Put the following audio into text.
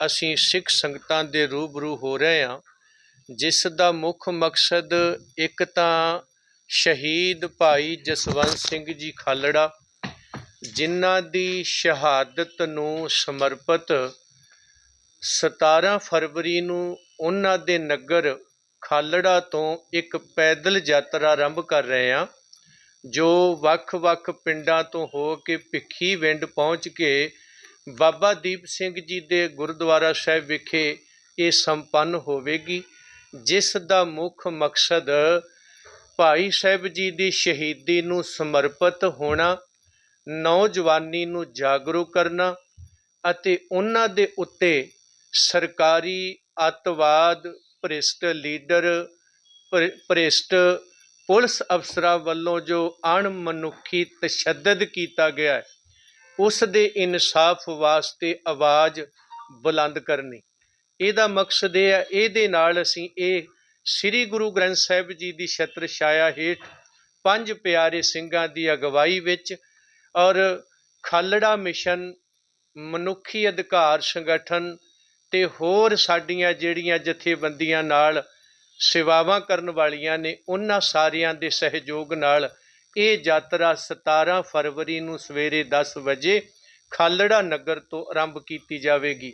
ਅਸੀਂ ਸਿੱਖ ਸੰਗਤਾਂ ਦੇ ਰੂਬਰੂ ਹੋ ਰਹੇ ਹਾਂ, ਜਿਸ ਦਾ ਮੁੱਖ ਮਕਸਦ ਇੱਕ ਤਾਂ ਸ਼ਹੀਦ ਭਾਈ ਜਸਵੰਤ ਸਿੰਘ ਜੀ ਖਾਲੜਾ, ਜਿਨ੍ਹਾਂ ਦੀ ਸ਼ਹਾਦਤ ਨੂੰ ਸਮਰਪਿਤ 17 ਫਰਵਰੀ ਨੂੰ ਉਹਨਾਂ ਦੇ ਨਗਰ ਖਾਲੜਾ ਤੋਂ ਇੱਕ ਪੈਦਲ ਯਾਤਰਾ ਆਰੰਭ ਕਰ ਰਹੇ ਹਾਂ, ਜੋ ਵੱਖ-ਵੱਖ ਪਿੰਡਾਂ ਤੋਂ ਹੋ ਕੇ ਭਿੱਖੀ ਵਿੰਡ ਪਹੁੰਚ ਕੇ ਬਾਬਾ ਦੀਪ ਸਿੰਘ ਜੀ ਦੇ ਗੁਰਦੁਆਰਾ ਸਾਹਿਬ ਵਿਖੇ ਇਹ ਸੰਪੰਨ ਹੋਵੇਗੀ, ਜਿਸ ਦਾ ਮੁੱਖ ਮਕਸਦ ਭਾਈ ਸਾਹਿਬ ਜੀ ਦੀ ਸ਼ਹੀਦੀ ਨੂੰ ਸਮਰਪਿਤ ਹੋਣਾ, ਨੌਜਵਾਨੀ ਨੂੰ ਜਾਗਰੂਕ ਕਰਨਾ ਅਤੇ ਉਹਨਾਂ ਦੇ ਉੱਤੇ ਸਰਕਾਰੀ ਅੱਤਵਾਦ ਭ੍ਰਿਸ਼ਟ ਲੀਡਰ, ਭ੍ਰਿ- ਭ੍ਰਿਸ਼ਟ ਪੁਲਿਸ ਅਫਸਰਾਂ ਵੱਲੋਂ ਜੋ ਅਣਮਨੁੱਖੀ ਤਸ਼ੱਦਦ ਕੀਤਾ ਗਿਆ ਹੈ। ਉਸ ਦੇ ਇਨਸਾਫ ਵਾਸਤੇ ਆਵਾਜ਼ ਬੁਲੰਦ ਕਰਨੀ। ਇਹਦਾ ਮਕਸਦ ਇਹ ਹੈ, ਇਹਦੇ ਨਾਲ ਅਸੀਂ ਇਹ ਸ੍ਰੀ ਗੁਰੂ ਗ੍ਰੰਥ ਸਾਹਿਬ ਜੀ ਦੀ ਛਤਰ ਛਾਇਆ ਹੇਠ ਪੰਜ ਪਿਆਰੇ ਸਿੰਘਾਂ ਦੀ ਅਗਵਾਈ ਵਿੱਚ ਔਰ ਖਾਲੜਾ ਮਿਸ਼ਨ, ਮਨੁੱਖੀ ਅਧਿਕਾਰ ਸੰਗਠਨ ਤੇ ਹੋਰ ਸਾਡੀਆਂ ਜਿਹੜੀਆਂ ਜਥੇਬੰਦੀਆਂ ਨਾਲ ਸੇਵਾਵਾਂ ਕਰਨ ਵਾਲੀਆਂ ਨੇ, ਉਹਨਾਂ ਸਾਰਿਆਂ ਦੇ ਸਹਿਯੋਗ ਨਾਲ ਇਹ ਯਾਤਰਾ 17 ਫਰਵਰੀ ਨੂੰ ਸਵੇਰੇ 10 ਵਜੇ ਖਾਲੜਾ ਨਗਰ ਤੋਂ ਆਰੰਭ ਕੀਤੀ ਜਾਵੇਗੀ।